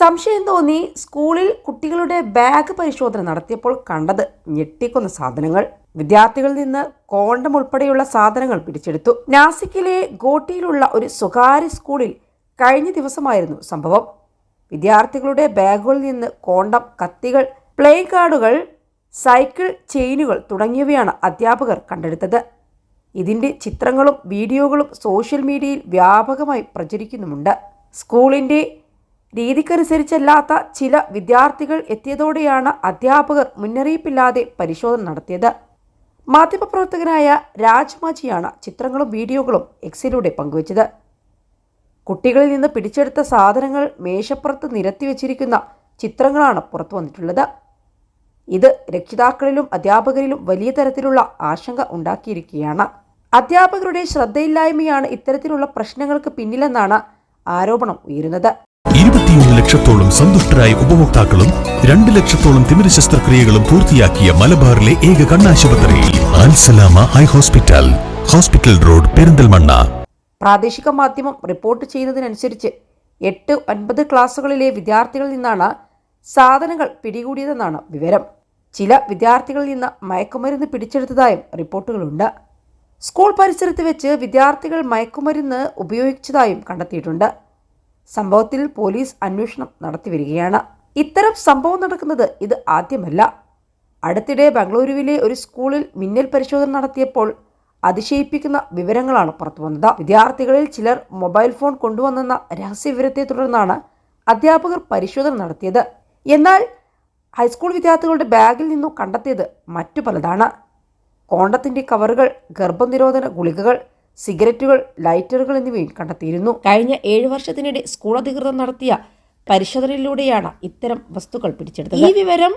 സംശയം തോന്നി സ്കൂളിൽ കുട്ടികളുടെ ബാഗ് പരിശോധന നടത്തിയപ്പോൾ കണ്ടത് ഞെട്ടിക്കുന്ന സാധനങ്ങൾ. വിദ്യാർത്ഥികളിൽ നിന്ന് കോണ്ടം ഉൾപ്പെടെയുള്ള സാധനങ്ങൾ പിടിച്ചെടുത്തു. നാസിക്കിലെ ഗോട്ടിയിലുള്ള ഒരു സ്വകാര്യ സ്കൂളിൽ കഴിഞ്ഞ ദിവസമായിരുന്നു സംഭവം. വിദ്യാർത്ഥികളുടെ ബാഗുകളിൽ നിന്ന് കോണ്ടം കത്തികൾ പ്ലേ കാർഡുകൾ സൈക്കിൾ ചെയിനുകൾ തുടങ്ങിയവയാണ് അധ്യാപകർ കണ്ടെടുത്തത്. ഇതിന്റെ ചിത്രങ്ങളും വീഡിയോകളും സോഷ്യൽ മീഡിയയിൽ വ്യാപകമായി പ്രചരിക്കുന്നുമുണ്ട്. സ്കൂളിന്റെ രീതിക്കനുസരിച്ചല്ലാത്ത ചില വിദ്യാർത്ഥികൾ എത്തിയതോടെയാണ് അധ്യാപകർ മുന്നറിയിപ്പില്ലാതെ പരിശോധന നടത്തിയത്. മാധ്യമപ്രവർത്തകനായ രാജ് മാജിയാണ് ചിത്രങ്ങളും വീഡിയോകളും എക്സിലൂടെ പങ്കുവച്ചത്. കുട്ടികളിൽ നിന്ന് പിടിച്ചെടുത്ത സാധനങ്ങൾ മേശപ്പുറത്ത് നിരത്തി വച്ചിരിക്കുന്ന ചിത്രങ്ങളാണ് പുറത്തു വന്നിട്ടുള്ളത്. ഇത് രക്ഷിതാക്കളിലും അധ്യാപകരിലും വലിയ തരത്തിലുള്ള ആശങ്ക ഉണ്ടാക്കിയിരിക്കുകയാണ്. അധ്യാപകരുടെ ശ്രദ്ധയില്ലായ്മയാണ് ഇത്തരത്തിലുള്ള പ്രശ്നങ്ങൾക്ക് പിന്നിലെന്നാണ് ആരോപണം ഉയരുന്നത്. ഇരുപത്തിയൊന്ന് ലക്ഷത്തോളം സന്തുഷ്ടരായ ഉപഭോക്താക്കളും രണ്ട് ലക്ഷത്തോളം തിമിര ശസ്ത്രക്രിയകളും പൂർത്തിയാക്കിയ മലബാറിലെ ഏക കണ്ണാശുപത്രിയിൽ Alsalama eye hospital hospital road Perinthalmanna. പ്രാദേശിക മാധ്യമം റിപ്പോർട്ട് ചെയ്തതിനനുസരിച്ച് എട്ട് ഒൻപത് ക്ലാസ്സുകളിലെ വിദ്യാർത്ഥികളിൽ നിന്നാണ് സാധനങ്ങൾ പിടികൂടിയതെന്നാണ് വിവരം. ചില വിദ്യാർത്ഥികളിൽ നിന്ന് മയക്കുമരുന്ന് പിടിച്ചെടുത്തതായും റിപ്പോർട്ടുകളുണ്ട്. സ്കൂൾ പരിസരത്ത് വെച്ച് വിദ്യാർത്ഥികൾ മയക്കുമരുന്ന് ഉപയോഗിച്ചതായും കണ്ടെത്തിയിട്ടുണ്ട്. സംഭവത്തിൽ പോലീസ് അന്വേഷണം നടത്തിവരികയാണ് ഇത്തരം സംഭവം നടക്കുന്നത് ഇത് ആദ്യമല്ല. അടുത്തിടെ ബംഗളൂരുവിലെ ഒരു സ്കൂളിൽ മിന്നൽ പരിശോധന നടത്തിയപ്പോൾ അതിശയിപ്പിക്കുന്ന വിവരങ്ങളാണ് പുറത്തു വന്നത്. വിദ്യാർത്ഥികളിൽ ചിലർ മൊബൈൽ ഫോൺ കൊണ്ടുവന്നെന്ന രഹസ്യവിവരത്തെ തുടർന്നാണ് അധ്യാപകർ പരിശോധന നടത്തിയത്. എന്നാൽ ഹൈസ്കൂൾ വിദ്യാർത്ഥികളുടെ ബാഗിൽ നിന്നും കണ്ടെത്തിയത് മറ്റു പലതാണ്. കോണ്ടത്തിന്റെ കവറുകൾ ഗർഭനിരോധന ഗുളികകൾ സിഗരറ്റുകൾ ലൈറ്ററുകൾ എന്നിവയും കണ്ടെത്തിയിരുന്നു. കഴിഞ്ഞ ഏഴു വർഷത്തിനിടെ സ്കൂൾ അധികൃതർ നടത്തിയ പരിശോധനയിലൂടെയാണ് ഇത്തരം വസ്തുക്കൾ പിടിച്ചെടുത്തത്. ഈ വിവരം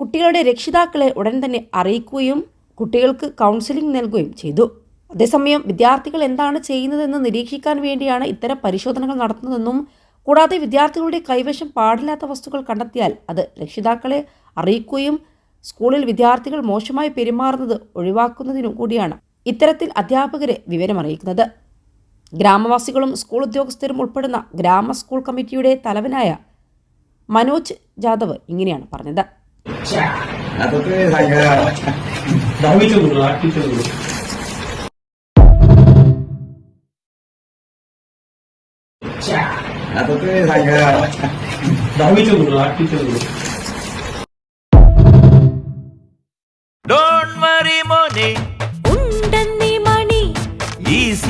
കുട്ടികളുടെ രക്ഷിതാക്കളെ ഉടൻ തന്നെ അറിയിക്കുകയും കുട്ടികൾക്ക് കൗൺസിലിംഗ് നൽകുകയും ചെയ്തു. അതേസമയം വിദ്യാർത്ഥികൾ എന്താണ് ചെയ്യുന്നതെന്ന് നിരീക്ഷിക്കാൻ വേണ്ടിയാണ് ഇത്തരം പരിശോധനകൾ നടത്തുന്നതെന്നും കൂടാതെ വിദ്യാർത്ഥികളുടെ കൈവശം പാടില്ലാത്ത വസ്തുക്കൾ കണ്ടെത്തിയാൽ അത് രക്ഷിതാക്കളെ അറിയിക്കുകയും സ്കൂളിൽ വിദ്യാർത്ഥികൾ മോശമായി പെരുമാറുന്നത് ഒഴിവാക്കുന്നതിനും കൂടിയാണ്. ഇത്തരത്തിൽ അധ്യാപകരെ വിവരമറിയിക്കുന്നത്. ഗ്രാമവാസികളും സ്കൂൾ ഉദ്യോഗസ്ഥരും ഉൾപ്പെടുന്ന ഗ്രാമ സ്കൂൾ കമ്മിറ്റിയുടെ തലവനായ മനോജ് ജാദവ് ഇങ്ങനെയാണ് പറഞ്ഞത്. അതൊക്കെ ദാവിച്ചു ദാട്ടിച്ചു